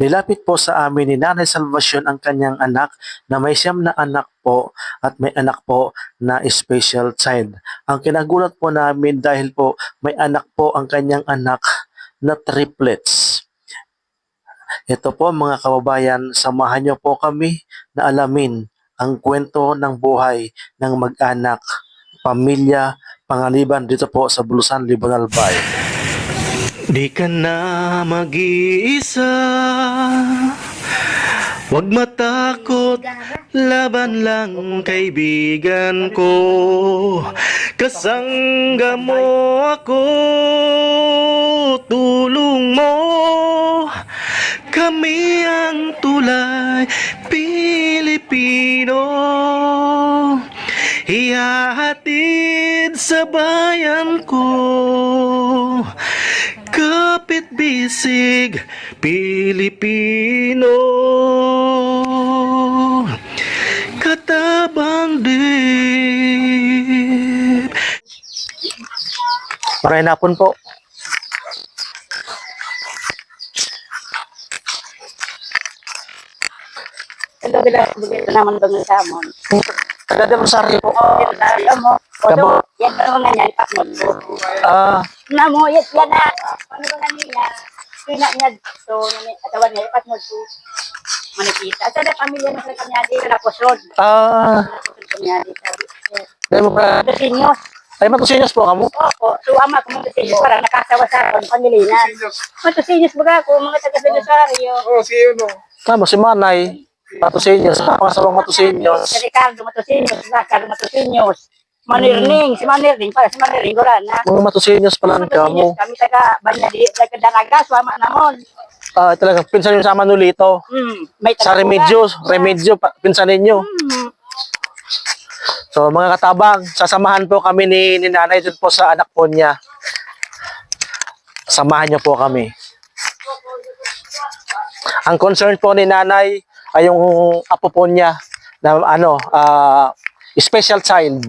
Nilapit po sa amin ni Nanay Salvacion ang kanyang anak na may siyam na anak po at may anak po na special child. Ang kinagulat po namin dahil po may anak po ang kanyang anak na triplets. Ito po mga kababayan, samahan niyo po kami na alamin ang kwento ng buhay ng mag-anak, pamilya, pangaliban dito po sa Bulusan, Libonal Bay. Di ka na mag-iisa. Huwag matakot Laban lang kaibigan ko. Kasangga mo ako Tulong mo. Kami ang tulay Pilipino. Ihahatid sa bayan ko bisig Pilipino Katabang dip Maray napon po. Ito bigyan naman bang sa amon. Taga Rosario po. Oh, tayo mo. Kamo. Odo, yan daw nga niya ipak mo. Ah, Na mo yes yan na. Ano ba kanina? Kina niya to ni atawan niya ipak mo to. Manikita. Sa na pamilya na sa kanya di na kusod. ah, Kusod kanya di sabi. dahil mo pa. Ito sinyos. Ay, matusinyos po kamo. Opo, so ama ko mga para nakasawa sa akong pangilinan. Matusinyos baga ko mga taga Rosario. Oh, si ano? Tama, si Manay. Matusinyos. Pangasawang matusinyos. Si Ricardo Matosinhos, si Ricardo Matosinhos. Manirning, si Manirning, para si Manirning, gura na. Mga matusinyos pala ng kamo. Kami taga Banyadi, taga Daraga, suama namon. Ah, talagang pinsan yung sa Manolito. Hmm, may Sa Remedyo, Remedyo, pa- pinsan ninyo. Hmm, So mga katabang, sasamahan po kami ni, ni nanay dun po sa anak po niya. Samahan niyo po kami. Ang concern po ni nanay ay yung apo po niya na ano, ah, special child.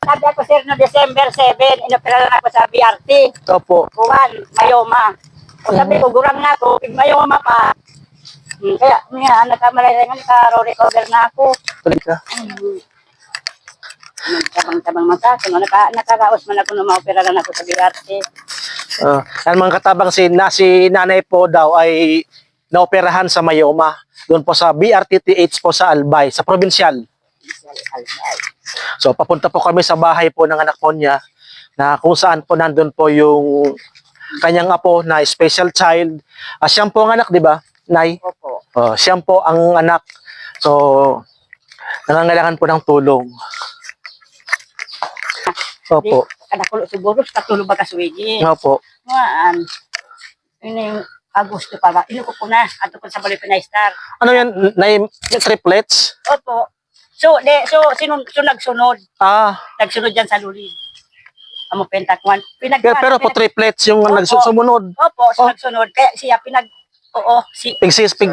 sabi ako sir no December 7, inopera na ako sa BRT. Opo. Kuwan, Mayoma. O sabi ko, gurang na ako, Mayoma pa. Hmm, kaya, nga, nakamalay nga, naka-recover na ako. Halika. Nagtabang-tabang man sa akin, naka, nakaraos man ako nung maopera lang ako sa BRT. Ah, yan mga katabang si, na, si nanay po daw ay naoperahan sa Mayoma. Doon po sa BRTTH po sa Albay, sa provincial. So papunta po kami sa bahay po ng anak po niya na kung saan po nandun po yung kanyang apo na special child. Ah, siyang po ang anak, di ba? Nay? Opo. Oh, siyang po ang anak. So, nangangailangan po ng tulong. Opo. Kada kulo siguro, katulog ba kasuwigi? Opo. Maan. Yun na yung Agosto pa ba? Inuko ko na. Ato ko sa Balipinay Star. Ano yan? Nay, triplets? Opo. So, de, so, sino, so nagsunod. Ah, Nagsunod dyan sa luli. Amo pentakwan. Pinag pero, pero po triplets yung Opo. nagsusunod. Opo, so Oh. nagsunod. Kaya siya pinag... Oo, si... Pigsis, pig,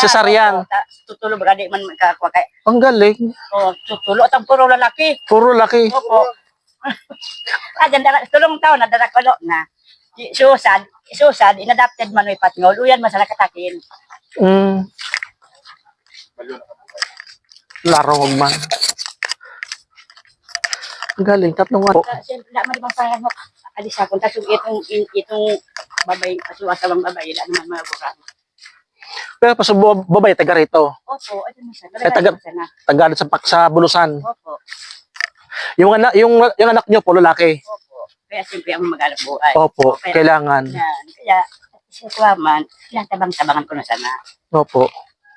cesarian. oo, Tutulo ba di man makakuha kay... Ang galing. Oh, tutulo. At ang puro lalaki. Puro laki. Opo. ah, danda, tulong taon, nadara ko na. Si Susan, Susan, inadapted man may patngol. Uyan man sa nakatakin. Mm. Laro man. Ang galing. Tatlong ano. Uh, Siyempre, na man ibang parang alis ako. Tapos itong, itong babay, asawang babay, wala naman mga bukan. Pero pa sa babay, taga rito. Opo, ito na siya. Eh, taga-. Taga sa, sa bulusan. Opo, Yung anak, yung, yung anak nyo po, lalaki. opo. Kaya siyempre ang mag-alap buhay. Opo, Kaya- kailangan. Yan. Kaya, siya kuwaman, yan tabang-tabangan ko na sana. Opo.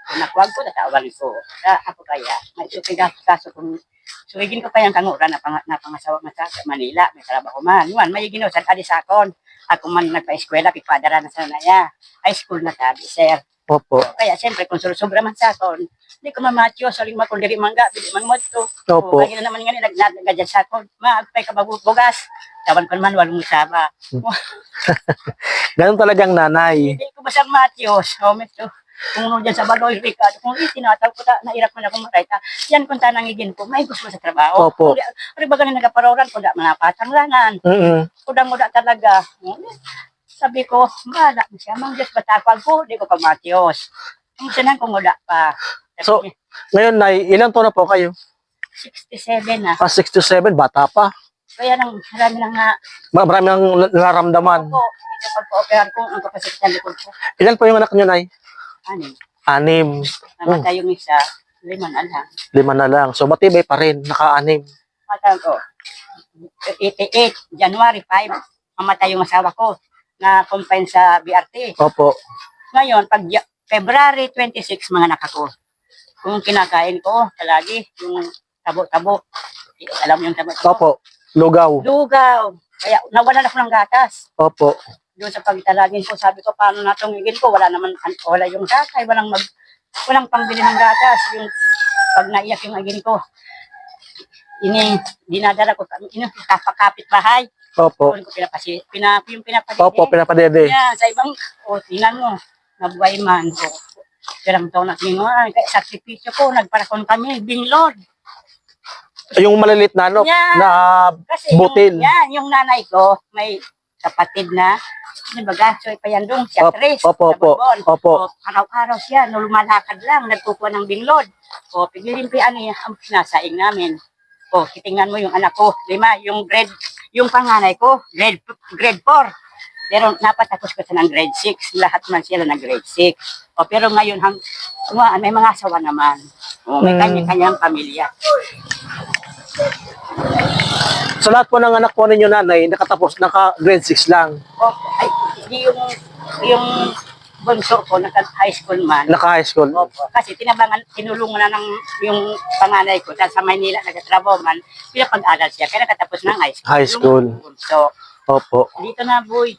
Kung nakuwag ko, tatawag ko. Kaya ako kaya, may sukigas kaso kung Suwigin ko pa yung kangura na, pang, na pangasawa nga sa Manila. May trabaho man. Yuan, may ginusan adisakon. Ako man nagpa-eskwela, pipadara na sa naya. High school na tabi, sir. Opo. Kaya siyempre, kung sobra man sa akon, hindi ko mamatyo, saling makundiri mangga, bili man mo ito. Opo. Kaya naman nga nila, nagnagadyan sa akon, maagpay ka mabubugas. Tawan ko naman, walong saba. Ganun talagang nanay. Hindi ko basang matyos. Oh, medyo, kung ano dyan sa Baloy, Ricardo, kung itinataw ko, ta, nairap man ako makita, yan kung tanang igin ko, may gusto sa trabaho. Opo. Kung di- Kung ba ganin nagaparoran, kung da manapatang langan, Mm kung da mo da talaga. Sabi ko, wala mo siya. Mang Diyos batakwag ko, di ko pa Matios. Ang sinan kung wala pa. So, Sabi, Ngayon, Nay, ilang taon na po kayo? 67 na. Ah, 67, bata pa. Kaya nang marami na nga. Marami nang nararamdaman. Ako, dito pagpa-operan ko, ang kapasakit ng likod ko. Ilan po yung anak niyo, Nay? Ano, Anim. namatay yung isa. Lima na lang. Lima na lang. So, matibay pa rin. Naka-anim. Matang ko. 88, January 5, mamatay yung asawa ko na confine sa BRT. Opo. Ngayon, pag February 26, mga anak ako. Kung kinakain ko, palagi, yung tabo-tabo. Alam yung tabo-tabo? Opo. Lugaw. Lugaw. Kaya nawalan ako ng gatas. Opo. Doon sa pagtalagin ko, sabi ko, paano na tumigil ko? Wala naman, wala yung tatay, walang mag, walang pangbili ng gatas. Yung, pag naiyak yung agin ko, ini, dinadala ko, ini, kapakapit bahay. Opo. Doon ko pinapasi, pina, yung pinapadede. Opo, pinapadede. Yeah, sa ibang, o, tingnan mo, nabuhay man. O, Pirang taon na kinuha, kaya sakripisyo ko, nagparakon kami, binglod. Yung malilit na ano, Yeah. na Kasi butil. Yung, yan, yung nanay ko, may kapatid na, di ba gasoy pa yan doon, siya Opo, tres. opo, opo, opo. Araw-araw siya, no, lumalakad lang, nagkukuha ng binglod. O, pigilin pa ano yan, ang sinasaing namin. O, titingnan mo yung anak ko, lima, yung grade, yung panganay ko, grade, grade 4. Pero napatapos ko siya ng grade 6. Lahat man sila ng grade 6. O, pero ngayon, hang, may mga asawa naman. O, may Hmm. kanya-kanyang pamilya. Sa lahat po ng anak po ninyo, nanay, nakatapos, naka grade 6 lang. O, ay, yung, yung bunso ko, naka-high school man. Naka high school. Opo. Kasi tinabangan, tinulungan na ng yung panganay ko dahil sa Maynila nagtatrabaho man, pinapag-aral siya. Kaya nakatapos ng high school. High school. Bunso. Opo. Dito na, boy.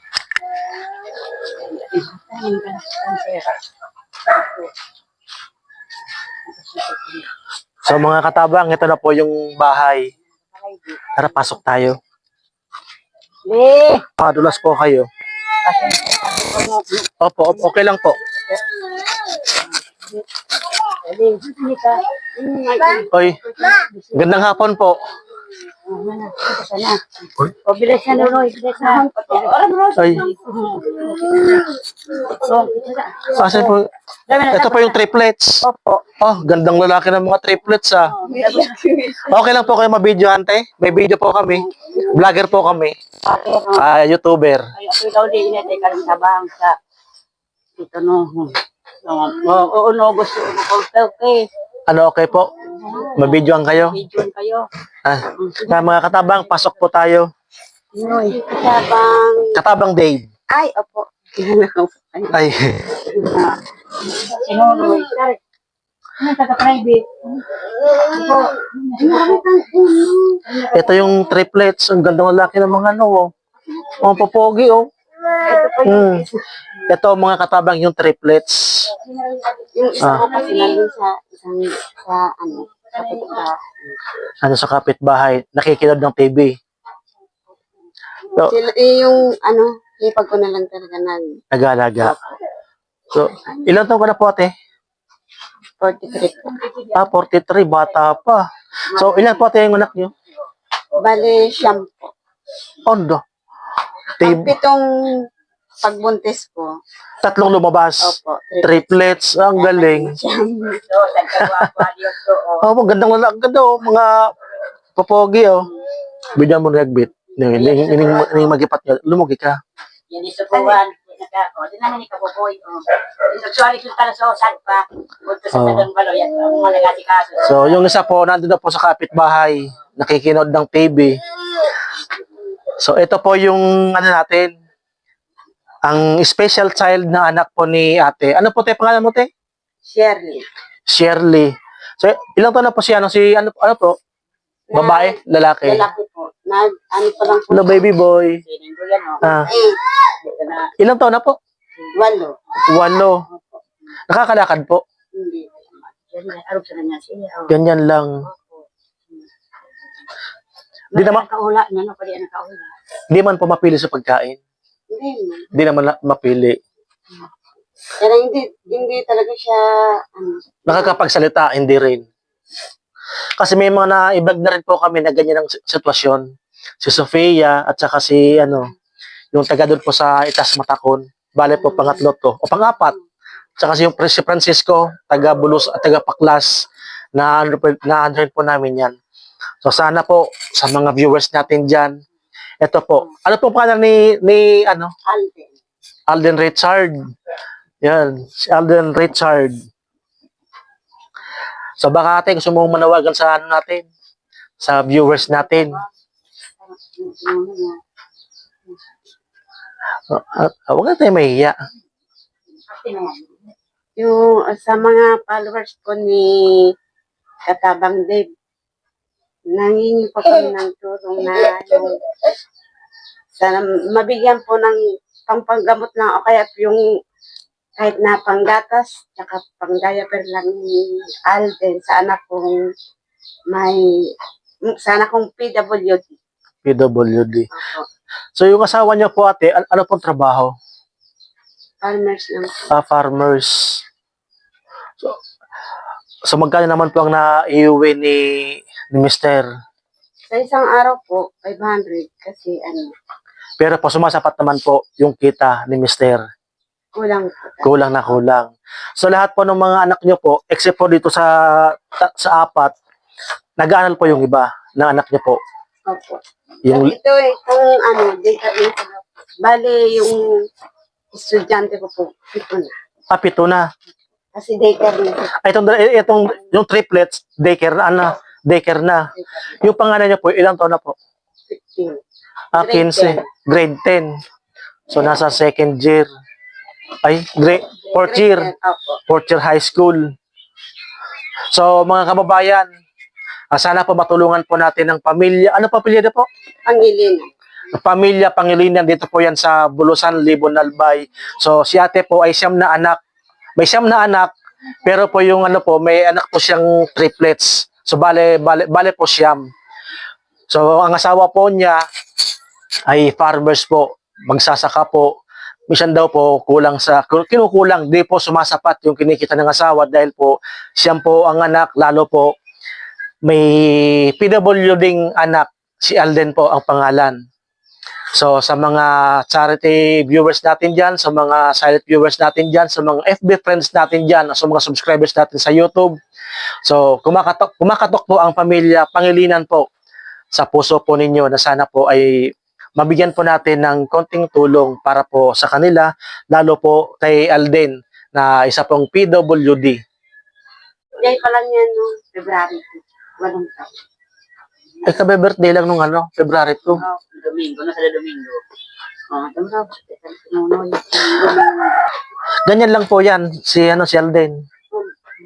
So mga katabang, ito na po yung bahay. Tara, pasok tayo. Le! Padulas po kayo. Opo, opo, okay lang po. Oy, gandang hapon po. O, bilis na, Nunoy. Bilis na. Ay, kasi po, ito po yung triplets. Opo. Oh, gandang lalaki ng mga triplets ah. Okay lang po kayo mabidyo, ante? May video po kami. Vlogger po kami. Ah, YouTuber. Ay, ako daw di inatay ka rin sa bang sa ito no. Oo, no, gusto ko. Okay. Ano okay po? Mabidyoan kayo? Video kayo. Ah, na mga katabang, pasok po tayo. Noy, kasabang. Katabang Dave. Ay, opo. Ay, Sinunoy. Ito yung triplets. Ang gandang lalaki ng mga ano, oh. Mga popogi, oh. Hmm. Ito mga katabang yung triplets. yung isa Ah. ko kasi nandun sa isang, sa ano, Ano sa kapitbahay, nakikinig ng TV. So, Sila, eh, yung ano, ipag ko na lang talaga nag nag-aalaga. So, ilan taon ka na po ate? 43 po. Ah, 43, bata pa. So, ilan po ate yung anak niyo? Bale, siyam po. Ondo. Ang Tib- pitong pagbuntis ko, tatlong lumabas. opo, Triplets, ang galing. Oh, magandang lalaki, ganda oh, mga popogi oh. Bigyan mo nagbit. Ning ning ning ning magipat niya. Lumugi ka. Yan yung subuan. Naka, o, din naman ni Kaboboy. O. Sexually kung tala sa pa. Punto sa tagang balo. Yan, nagkasikaso. So, yung isa po, nandun na po sa kapitbahay. Nakikinod ng TV. So, ito po yung ano natin. Ang special child na anak po ni ate. Ano po tayo pangalan mo te? Shirley. Shirley. So, ilang taon na po siya? Ano, si, ano, ano po? Babae? Lalaki? Lalaki po. Nag, ano pa lang po. Hello, baby boy. Yan, o. Ah, Eh, na. ilang taon na po? Walo. Walo. Nakakalakad po. Hindi. Yan na. Arog sa kanya siya. o. Ganyan lang. Di naman- Nakaula niya, no? Pwede nakaula. Hindi man po mapili sa pagkain. Man. Hindi naman na- mapili. Pero hindi, hindi talaga siya, ano, Nakakapagsalita, hindi rin. Kasi may mga na-vlog na rin po kami na ganyan ang si- sitwasyon. Si Sofia at saka si ano, yung taga doon po sa Itas Matakon. Bale po, pangatlo to. O pangapat. Tsaka si yung si Francisco, taga Bulus at taga Paklas, na ano po, na ano po namin yan. So sana po sa mga viewers natin diyan. Ito po. Ano po pangalan ni ni ano? Alden. Alden Richard. Yan, si Alden Richard. So baka ate gusto mo manawagan sa ano natin? Sa viewers natin. Uh, uh, huwag na tayo mahiya. Yung sa mga followers ko ni Katabang Dave, nangingi po kami ng tulong na yung sana mabigyan po ng pangpanggamot lang o kaya yung kahit na panggatas, tsaka pang diaper lang ni Alden sa anak kong may sa anak kong PWD. PWD. Opo. So yung asawa niyo po ate, an- ano pong trabaho? Farmers lang. Ah, farmers. So, so magkano naman po ang naiuwi ni, ni Mr. Sa isang araw po, 500 kasi ano, Pero po sumasapat naman po yung kita ni Mr. kulang po. Kulang na kulang. So lahat po ng mga anak niyo po, except po dito sa ta- sa apat, nag-aaral po yung iba ng anak niyo po. Opo. Yung Ito eh, kung ano, data data na. Bale, yung estudyante ko po, ito na. papito na. Kasi daycare na. Ay, itong, itong yung triplets, daycare na, ano, daycare na. Yung pangalan niyo po, ilang taon na po? 15. Ah, Grade 15. Grade 10. So, nasa second year. Ay, grade, fourth year. Fourth year high school. So, mga kababayan, ah, sana po matulungan po natin ng pamilya. Ano pa pamilya po? Pangilin. Pamilya Pangilinan. Dito po yan sa Bulusan, Libon, Albay. So, si ate po ay siyam na anak. May siyam na anak, pero po yung ano po, may anak po siyang triplets. So, bale, bale, bale po siyam. So, ang asawa po niya ay farmers po. Magsasaka po. Minsan daw po kulang sa, kinukulang, di po sumasapat yung kinikita ng asawa dahil po siyam po ang anak, lalo po may PW ding anak, si Alden po ang pangalan. So sa mga charity viewers natin dyan, sa mga silent viewers natin dyan, sa mga FB friends natin dyan, sa mga subscribers natin sa YouTube. So kumakatok, kumakatok po ang pamilya Pangilinan po sa puso po ninyo na sana po ay mabigyan po natin ng konting tulong para po sa kanila, lalo po kay Alden na isa pong PWD. Day pa lang yan no, February 2. Walang taon. Eh, kabe-birthday lang nung ano, February 2. Oh, Domingo, nasa Domingo. Oh, tumra. Ganyan lang po yan, si, ano, si Alden.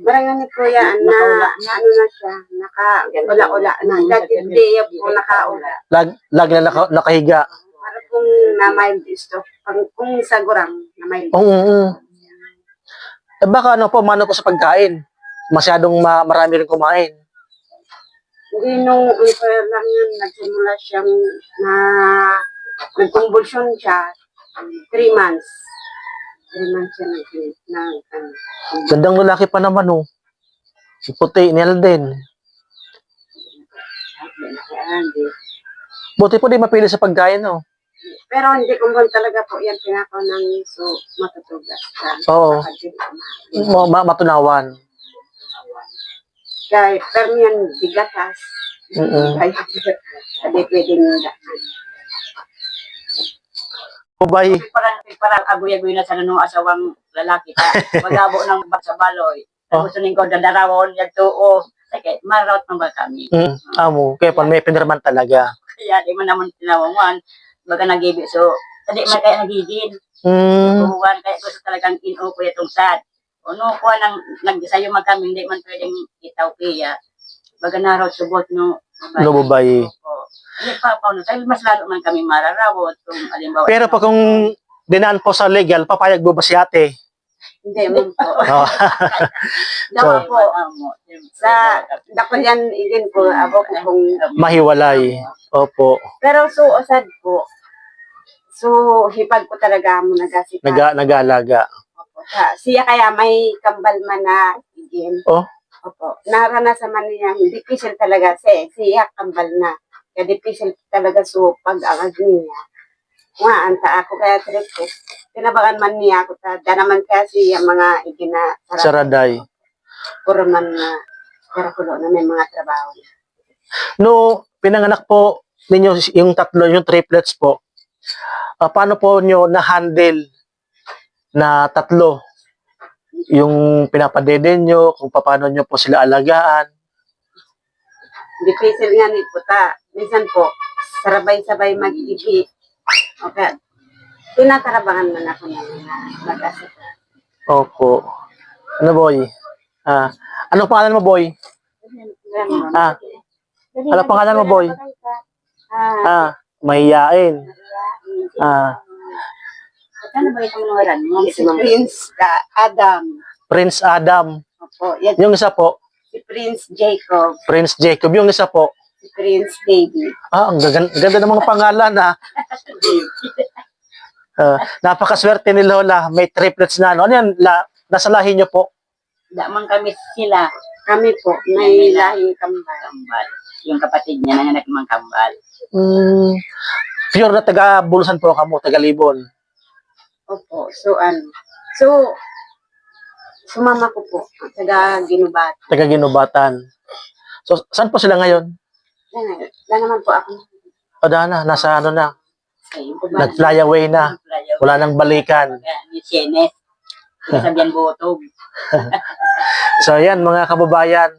Marang ni Kuya, na, na, ano na siya, naka, ula-ula na. Dati day po nakaula. Lag, lagi na naka, nakahiga. Para kung na mild stroke, pang, kung sa gurang na mild. Oo, oo. Eh baka ano po, mano po sa pagkain. Masyadong ma- marami rin kumain. Hindi nung unfair lang yun, nagsimula siyang na nagkonvulsion siya. Three months. Months siya na, ano. Gandang lalaki pa naman oh. Si puti ni Alden. Buti po di mapili sa pagkain oh. Pero hindi kumbon talaga po yan pinakaw ng so matutugas ka. Oo. Kumain. Ma- ma- matunawan. Kaya, pero yan, bigatas. Mm-mm. Kaya, hindi pwedeng Kubay. Parang, parang agoy-agoy na sa nung asawang lalaki ka. Magabo ng sa baloy. Oh. Gusto ko dadarawon yung tuo. Sige, marawat ng ba kami? Mm, amo. Kaya pa may pinirman talaga. Kaya di man naman tinawangan. Baga nagibi. So, hindi man kaya nagigin. Mm, Buhuan kaya gusto talagang ino ko itong sad. Ano ko nang nagsayo man kami, hindi man pwedeng itaw kaya. Baga na raw subot no. Lububay. Opo. Hindi pa pa no. Dahil mas lalo man kami mararawot kung alimbawa. pero pa kung dinaan po sa legal, papayag mo ba si ate? Hindi man po. Oh. So- po, sa dako yan, igin po, abo kung, Mahiwalay. Opo. pero so, osad po, so, hipag ko talaga mo nagasita. Naga, nag-aalaga. Opo. Sa- Siya kaya may kambal man na igin. Oh. Opo. Naranasan man niya, difícil talaga siya. Siya kambal na. Kaya difícil talaga so pag-agad niya. nga, anta ako kaya tripes. Tinabakan man niya ako ta. Da naman kasi yung mga igina Saraday. puro man na karakulo na may mga trabaho. No, pinanganak po ninyo yung tatlo, yung triplets po. ah, paano po nyo na-handle na tatlo? Yung pinapadede nyo, kung paano nyo po sila alagaan. Difícil nga ni puta. Minsan po, sarabay-sabay mag-ibi. Okay. Tinatarabangan man ako ng mga mag-asita. Opo. Ano, boy? Ah, anong pangalan mo, boy? Ah, ano pangalan mo, boy? Ah, Ah, mahiyain. Ah, Ano ba itong ngaran mo? Prince Adam. Prince Adam. Opo, yan Yung isa po, si Prince Jacob, Prince Jacob. Yung isa po, si Prince David. ah, ang gagan- ganda ng mga pangalan, ah. Ah, napakaswerte ni Lola. May triplets na, ano? Ano yan? La, nasa lahi nyo po? Damang kami sila. Kami po, may lahing kambal. Kambal. Yung kapatid niya nanganak mang kambal. Mm, pure na taga Bulusan po kamo, taga Libon. Opo, so ano. So, sumama ko po, taga Ginubat. Taga Ginubatan. So, saan po sila ngayon? Yan, yan naman po ako. O na, nasa ano na, nag-fly away na. Wala nang balikan. Ni Sienes. Sabihan butog. So, yan mga kababayan,